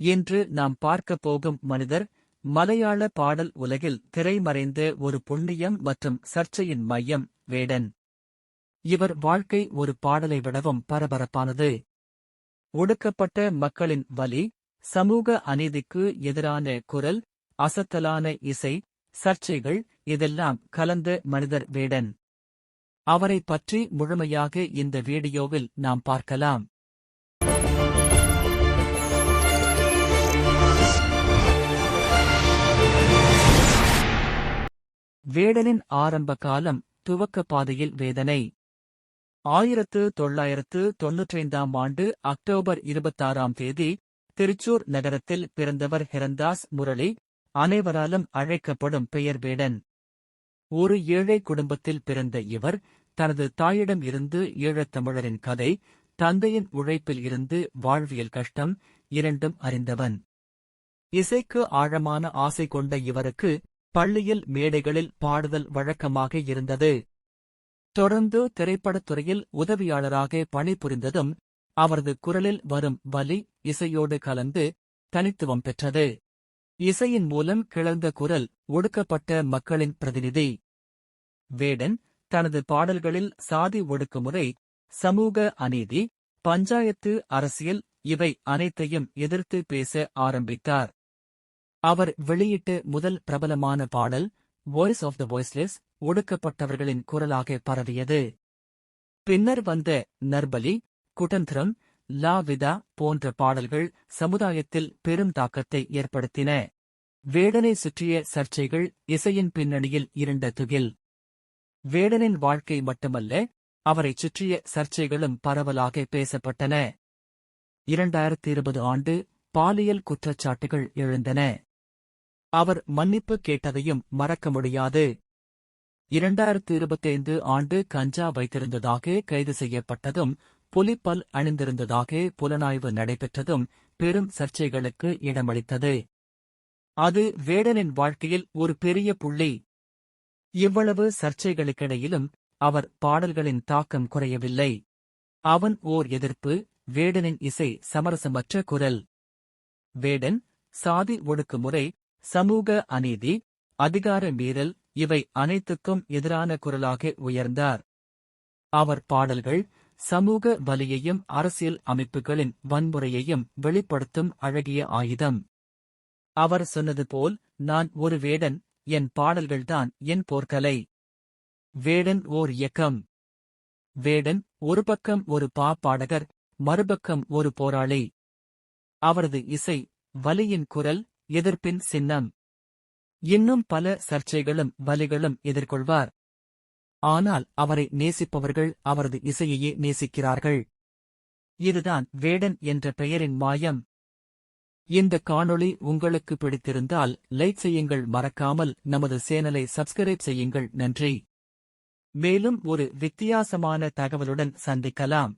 இன்று நாம் பார்க்கப் போகும் மனிதர் மலையாள பாடல் உலகில் திரைமறைந்த ஒரு புண்ணியம் மற்றும் சர்ச்சையின் மையம் வேடன். இவர் வாழ்க்கை ஒரு பாடலை விடவும் பரபரப்பானது. ஒடுக்கப்பட்ட மக்களின் வலி சமூக அநீதிக்கு எதிரான குரல் அசத்தலான இசை சர்ச்சைகள் இதெல்லாம் கலந்த மனிதர் வேடன். அவரை பற்றி முழுமையாக இந்த வீடியோவில் நாம் பார்க்கலாம். வேடனின் ஆரம்ப காலம் துவக்க பாதையில் வேதனை. ஆயிரத்து தொள்ளாயிரத்து தொன்னூற்றைந்தாம் ஆண்டு அக்டோபர் இருபத்தாறாம் தேதி திருச்சூர் நகரத்தில் பிறந்தவர் ஹிரந்தாஸ் முரளி அனைவராலும் அழைக்கப்படும் பெயர் வேடன். ஒரு ஏழை குடும்பத்தில் பிறந்த இவர் தனது தாயிடம் இருந்து ஈழத்தமிழரின் கதை தந்தையின் உழைப்பில் இருந்து வாழ்வியல் கஷ்டம் இரண்டும் அறிந்தவன். இசைக்கு ஆழமான ஆசை கொண்ட இவருக்கு பள்ளியில் மேடைகளில் பாடுதல் வழக்கமாக இருந்தது. தொடர்ந்து திரைப்படத் துறையில் உதவியாளராக பணிபுரிந்ததும் அவரது குரலில் வரும் வலி இசையோடு கலந்து தனித்துவம் பெற்றது. இசையின் மூலம் கிளர்ந்த குரல் ஒடுக்கப்பட்ட மக்களின் பிரதிநிதி. வேடன் தனது பாடல்களில் சாதி ஒடுக்குமுறை சமூக அநீதி பஞ்சாயத்து அரசியல் இவை அனைத்தையும் எதிர்த்து பேச ஆரம்பித்தார். அவர் வெளியிட்ட முதல் பிரபலமான பாடல் வாய்ஸ் ஆஃப் த வாய்ஸ்லெஸ் ஒடுக்கப்பட்டவர்களின் குரலாக பரவியது. பின்னர் வந்த நர்பலி குடந்திரம் லா விதா போன்ற பாடல்கள் சமுதாயத்தில் பெரும் தாக்கத்தை ஏற்படுத்தின. வேடனை சுற்றிய சர்ச்சைகள் இசையின் பின்னணியில் இருண்ட துகில். வேடனின் வாழ்க்கை மட்டுமல்ல அவரைச் சுற்றிய சர்ச்சைகளும் பரவலாக பேசப்பட்டன. இரண்டாயிரத்தி இருபது ஆண்டு பாலியல் குற்றச்சாட்டுகள் எழுந்தன. அவர் மன்னிப்பு கேட்டதையும் மறக்க முடியாது. இரண்டாயிரத்து இருபத்தைந்து ஆண்டு கஞ்சா வைத்திருந்ததாக கைது செய்யப்பட்டதும் புலிப்பல் அணிந்திருந்ததாக புலனாய்வு நடைபெற்றதும் பெரும் சர்ச்சைகளுக்கு இடமளித்தது. அது வேடனின் வாழ்க்கையில் ஒரு பெரிய புள்ளி. இவ்வளவு சர்ச்சைகளுக்கிடையிலும் அவர் பாடல்களின் தாக்கம் குறையவில்லை. அவன் ஓர் எதிர்ப்பு வேடனின் இசை சமரசமற்ற குரல். வேடன் சாதி ஒடுக்குமுறை சமூக அநீதி அதிகார மீறல் இவை அனைத்துக்கும் எதிரான குரலாக உயர்ந்தார். அவர் பாடல்கள் சமூக வலியையும் அரசியல் அமைப்புகளின் வன்முறையையும் வெளிப்படுத்தும் அழகிய ஆயுதம். அவர் சொன்னது போல் நான் ஒரு வேடன் என் பாடல்கள்தான் என் போர்க்கலை. வேடன் ஓர் இயக்கம். வேடன் ஒரு பக்கம் ஒரு பா பாடகர் மறுபக்கம் ஒரு போராளி. அவரது இசை வலியின் குரல் எதிர்ப்பின் சின்னம். இன்னும் பல சர்ச்சைகளும் வலிகளும் எதிர்கொள்வார். ஆனால் அவரை நேசிப்பவர்கள் அவரது இசையையே நேசிக்கிறார்கள். இதுதான் வேடன் என்ற பெயரின் மாயம். இந்த காணொளி உங்களுக்கு பிடித்திருந்தால் லைக் செய்யுங்கள் மறக்காமல் நமது சேனலை சப்ஸ்கிரைப் செய்யுங்கள். நன்றி. மேலும் ஒரு வித்தியாசமான தகவலுடன் சந்திக்கலாம்.